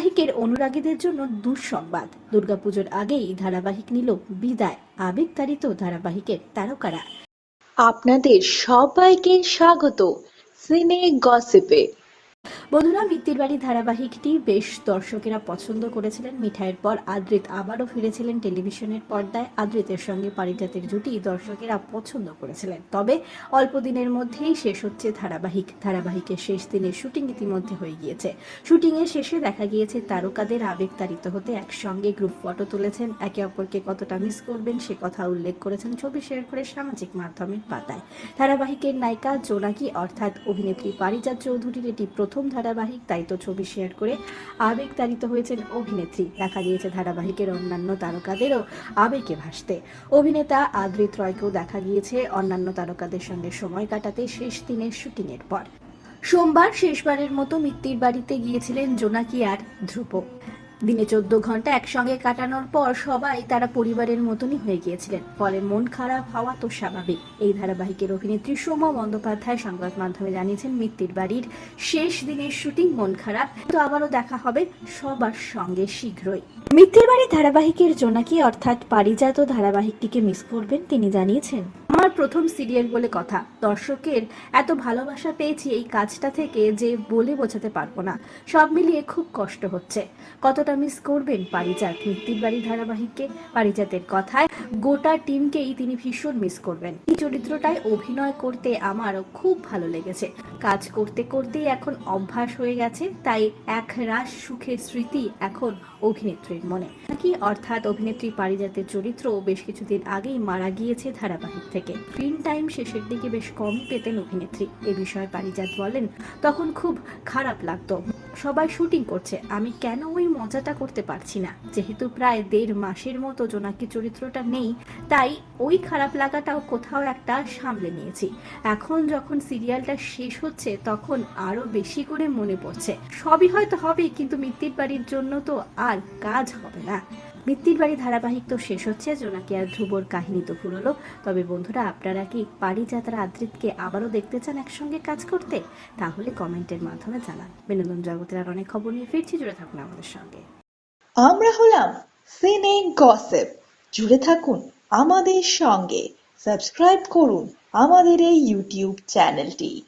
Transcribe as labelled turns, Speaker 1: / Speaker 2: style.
Speaker 1: ধারাবাহিকের অনুরাগীদের জন্য দুঃসংবাদ। দুর্গাপুজোর আগেই ধারাবাহিক নিল বিদায়, আবেগতাড়িত ধারাবাহিকের তারকারা।
Speaker 2: আপনাদের সবাইকে স্বাগত। সিনে গসিপে।
Speaker 1: বন্ধুরা, মিত্তির বাড়ি ধারাবাহিকটি বেশ দর্শকেরা পছন্দ করেছিলেন। মিঠাইয়ের পর আদ্রিত আবারও ফিরেছিলেন টেলিভিশনের পর্দায়। আদ্রিতের সঙ্গে পারিজাতের জুটি দর্শকেরা পছন্দ করেছিলেন। তবে অল্প দিনের মধ্যেই শেষ হচ্ছে ধারাবাহিক। ধারাবাহিকের শেষ দিনের শুটিং ইতিমধ্যে হয়ে গিয়েছে। শুটিং এর শেষে দেখা গিয়েছে তারকাদের আবেগতাড়িত হতে একসঙ্গে গ্রুপ ফটো তুলেছেন। একে অপরকে কতটা মিস করবেন সে কথা উল্লেখ করেছেন ছবি শেয়ার করে সামাজিক মাধ্যমের পাতায়। ধারাবাহিকের নায়িকা জোনাকি, অর্থাৎ অভিনেত্রী পারিজাত চৌধুরীর এটি প্রথম ধারাবাহিক তাই তো ছবি শেয়ার করে আবেগ তাড়িত হয়েছেন অভিনেত্রী। দেখা গিয়েছে ধারাবাহিকের অন্যান্য তারকাদেরও আবেগে ভাসতে। অভিনেতা আদ্রিত রয়কেও দেখা গিয়েছে অন্যান্য তারকাদের সঙ্গে সময় কাটাতে শেষ দিনের শুটিংয়ের পর। সোমবার শেষবারের মতো মিত্তির বাড়িতে গিয়েছিলেন জোনাকি আর ধ্রুব দিনে চোদ্দ ঘণ্টা একসঙ্গে কাটানোর পর সবাই তারা পরিবারের মতনই হয়ে গিয়েছিলেন। ফলে মন খারাপ হওয়া তো স্বাভাবিক। এই ধারাবাহিকের অভিনেত্রী সোমা বন্দ্যোপাধ্যায় সংবাদ মাধ্যমে জানিয়েছেন, মিত্তির বাড়ির শেষ দিনের শুটিং মন খারাপ। তো আবারও দেখা হবে সবার সঙ্গে শীঘ্রই। মিত্তির বাড়ি ধারাবাহিকের জোনাকি অর্থাৎ পারিজাত ধারাবাহিকটিকে মিস করবেন, তিনি জানিয়েছেন। আমার প্রথম সিরিয়াল বলে কথা। দর্শকের এত ভালোবাসা পেয়েছি এই কাজটা থেকে যে বলে বোঝাতে পারব না। সব মিলিয়ে খুব কষ্ট হচ্ছে। কতটা মিস করবেন পারিজাত মিত্তির বাড়ি ধারাবাহিককে? পারিজাতের কথায় গোটা টিমকেই তিনি ভীষণ মিস করবেন। এই চরিত্রটায় অভিনয় করতে আমারও খুব ভালো লেগেছে। কাজ করতে করতেই এখন অভ্যাস হয়ে গেছে, তাই এক রাস সুখের স্মৃতি এখন অভিনেত্রীর মনে। নাকি অর্থাৎ অভিনেত্রী পারিজাতের চরিত্র বেশ কিছুদিন আগেই মারা গিয়েছে ধারাবাহিক থেকে। স্ক্রিন টাইম শেষের দিকে বেশ কমই পেতেন অভিনেত্রী। এ বিষয়ে পারিজাত বলেন, তখন খুব খারাপ লাগতো। সবাই শুটিং করছে। আমি কেন ওই মজাটা করতে পারছি না? যেহেতু প্রায় দেড় মাসের মতো জোনাকি চরিত্রটা নেই, তাই ওই খারাপ লাগাটাও কোথাও একটা সামলে নিয়েছি। এখন যখন সিরিয়ালটা শেষ হচ্ছে, তখন আরও বেশি করে মনে পড়ছে। সবই হয়তো হবে, কিন্তু মিত্তির বাড়ির জন্য তো আর কাজ হবে না। মিত্তির বাড়ি ধারাবাহিক তো শেষ হচ্ছে জোনাকি আর ধ্রুবর কাহিনী তো ফুরলো। তবে বন্ধুরা, আপনারা কি পারিজাতার আদ্রিতকে আবারও দেখতে চান একসঙ্গে কাজ করতে? তাহলে কমেন্টের মাধ্যমে জানান। বিনোদন জগতের আর অনেক খবর নিয়ে ফিরছি, জুড়ে থাকুন আমাদের সঙ্গে।
Speaker 2: আমরা হলাম সিনে গসিপ। জুড়ে থাকুন আমাদের সঙ্গে। সাবস্ক্রাইব করুন আমাদের এই ইউটিউব চ্যানেলটি।